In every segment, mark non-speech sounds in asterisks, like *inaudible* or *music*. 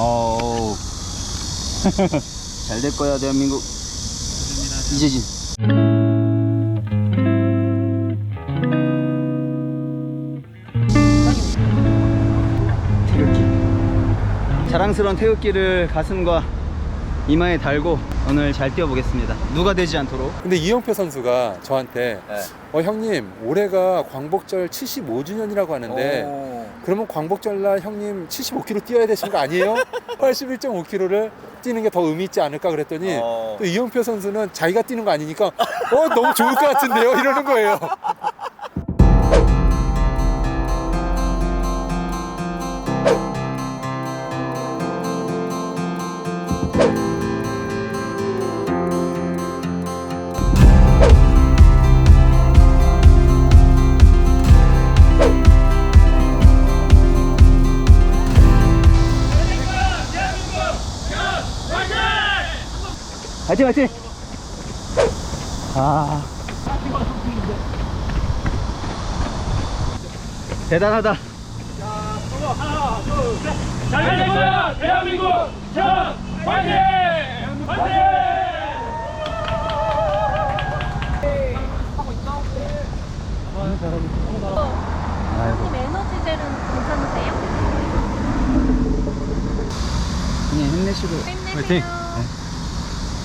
아우. *laughs* 잘 될 거야, 대한민국. 이재진. 태극기. 자랑스러운 태극기를 가슴과 이마에 달고 오늘 잘 뛰어보겠습니다. 누가 되지 않도록. 근데 이영표 선수가 저한테 네. 어 형님 올해가 광복절 75주년이라고 하는데 그러면 광복절 날 형님 75km 뛰어야 되시는 거 아니에요? *laughs* 81.5km를 뛰는 게 더 의미 있지 않을까 그랬더니 어. 또 이영표 선수는 자기가 뛰는 거 아니니까 어 너무 좋을 것 같은데요 이러는 거예요. *laughs* 화이팅, 화이팅! 아. 대단하다. 잘될 거야 대한민국 자 화이팅 화이팅 아이고. 에너지젤은 괜찮으세요? 그냥 힘내시고. 힘내세요.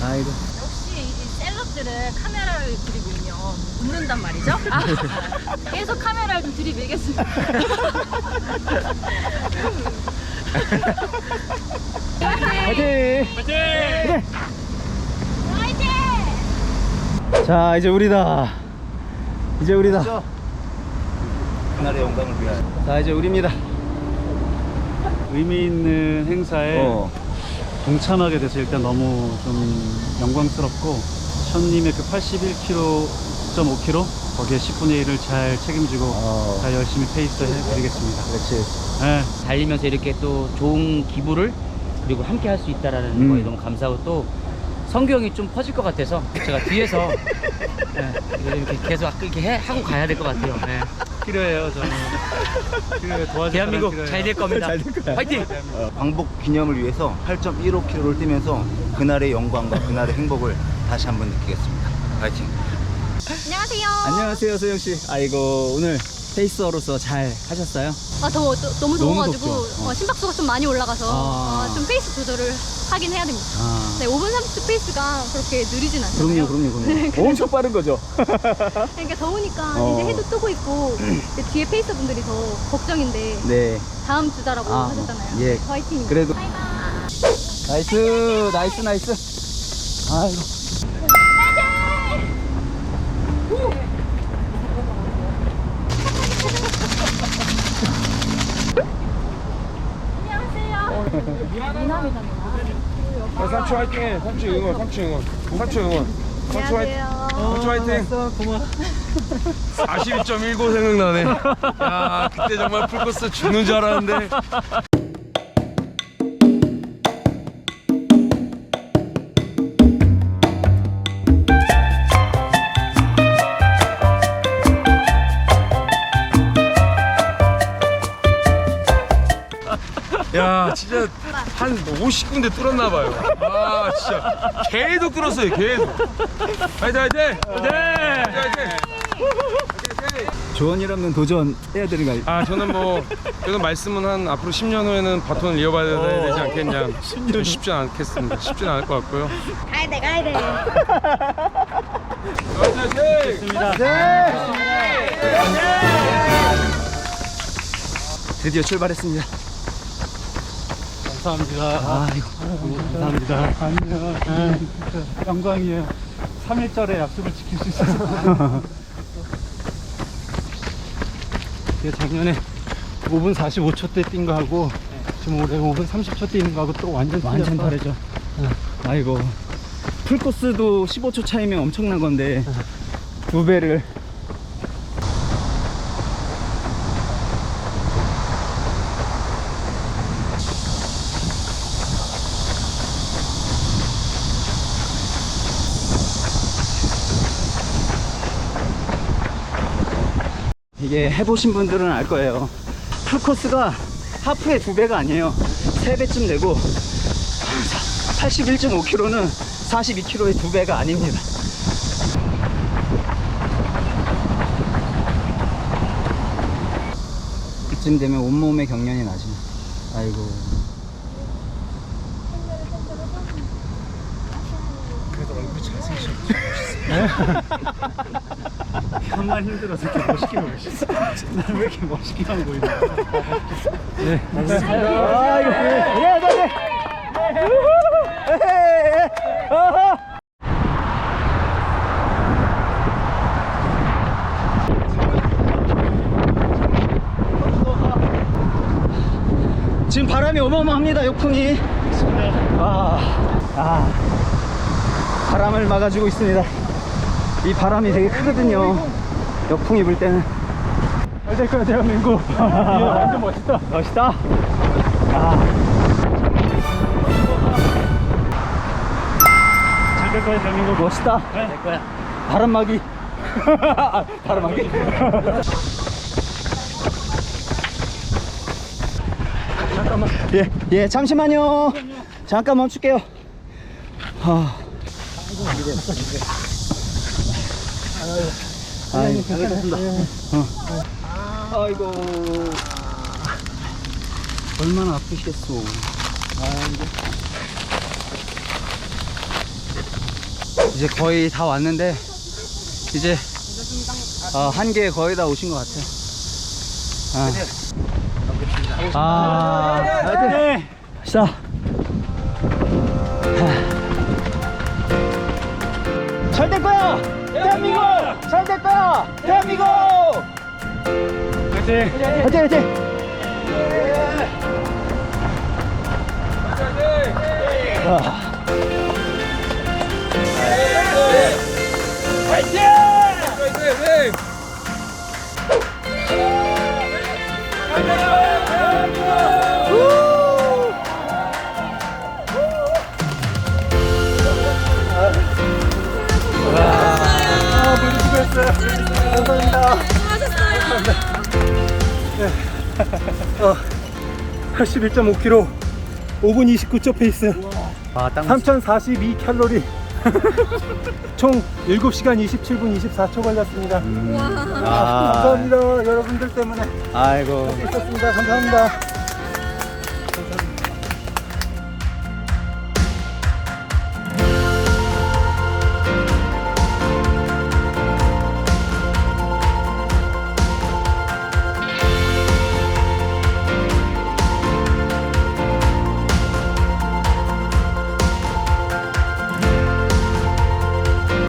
아이고. 역시 이 셀럽들은 카메라를 들이밀면 웃는단 말이죠? *laughs* 아, *laughs* 계속 카메라를 좀 들이밀겠습니다. *laughs* 화이팅! 화이팅 화이팅! 자, 이제 우리다. 이제 우리다. 그날의 영광을 위하여. 자, 이제 우리입니다. 의미 있는 행사에 어. 동참하게 돼서 일단 너무 좀 영광스럽고 션님의 그 81km.5km 거기에 10분의 1을 잘 책임지고 어. 잘 열심히 페이스 해드리겠습니다. 그렇지. 네. 달리면서 이렇게 또 좋은 기부를 그리고 함께 할 수 있다라는 음. 거에 너무 감사하고 또 성경이 좀 퍼질 것 같아서 제가 뒤에서 *laughs* 네, 이렇게 계속 이렇게 해, 하고 가야 될 것 같아요. 네. 필요해요, 저는. 필요해요. 도와줄 대한민국 잘. 될 겁니다. 잘될 거야. 화이팅! 어, 광복 기념을 위해서 8.15km를 뛰면서 그날의 영광과 그날의 행복을 다시 한번 느끼겠습니다. 파이팅. 안녕하세요. 안녕하세요, 소영 씨. 아이고, 오늘 페이서로서 잘 하셨어요? 아, 더워, 또- 너무 너무 더워가지고 덥죠? 어. 어, 심박수가 좀 많이 올라가서 아. 어, 좀 페이스 조절을 하긴 해야 됩니다. 아. 네, 5분 30초 페이스가 그렇게 느리진 그럼요, 않잖아요. 그럼요, 그럼요. 엄청 빠른 거죠? *laughs* 그러니까 더우니까 어. 이제 해도 뜨고 있고 이제 뒤에 페이서 분들이 더 걱정인데 네. 다음 주자라고 아, 하셨잖아요. 예. 화이팅. 그래도- 바이바이. 나이스, 나이스, 나이스. 아이고. 미남이다 미남. 삼촌 화이팅 삼촌 응원 삼촌 응원 삼촌 응원 삼촌 화이팅. 삼촌 화이팅 고마워. 42.19 생각나네 야 그때 정말 풀코스 죽는 줄 알았는데 야 진짜 한 50군데 뚫었나 봐요. 아 진짜. 계속 뚫었어요 계속 화이팅 화이팅! 화이팅! 화이팅! 조언이라면 도전 해야 되는 거 아니 아 저는 뭐 그래도 말씀은 한 앞으로 10년 후에는 바톤을 이어받아야 되지 않겠냐. *laughs* 좀 쉽지 않겠습니다. 쉽지는 않을 것 같고요. 가야 돼 가야 돼. 화이팅 드디어 출발했습니다. 감사합니다. 아이고. 감사합니다. 아니요. 네, 진짜 영광이에요. 3일절에 약속을 지킬 수 있어서. 작년에 5분 45초 때 뛴 거하고 지금 올해 5분 30초 뛰는 거하고 또 완전 완전 틀려서 다르죠. 아이고. 풀코스도 15초 차이면 엄청난 건데 두 배를 이게 해보신 분들은 알 거예요. 풀코스가 하프의 두 배가 아니에요. 세 배쯤 되고 81.5km는 42km의 두 배가 아닙니다. 이쯤 되면 온몸에 경련이 나지. 아이고. 형만 힘들어서 이렇게 멋있게 보고 있어. 난왜 이렇게 멋있게만 보이냐. 아이고. 예, 네, 네. 에헤, 어허. 지금 바람이 어마어마합니다, 역풍이. 아, 아, 바람을 막아주고 있습니다. 이 바람이 되게 크거든요. 역풍이 불 때는. 잘 거야, 대한민국. *laughs* 완전 멋있다. 멋있다. 잘 될 거야, 대한민국. 멋있다. 될 거야. 바람막이. *laughs* 바람막이. 잠깐만. 예, 예, 잠시만요. 잠깐 멈출게요. 아. 아이고, 알겠습니다. 어. 아이고. 얼마나 아프시겠어. 이제. 거의 다 왔는데 이제 어, 한개 거의 다 오신 것 같아요. 아, 아, 하여튼 자, 잘될 거야, 대한민국, 잘될 거야, 대한민국. 화이팅! 화이팅, 화이팅. 아. 어, 81.5km 5분 29초 페이스 아, 딱3042 칼로리. *laughs* 총 7시간 27분 24초 걸렸습니다. 아, 감사합니다 여러분들 때문에. 아이고. 있었습니다. 감사합니다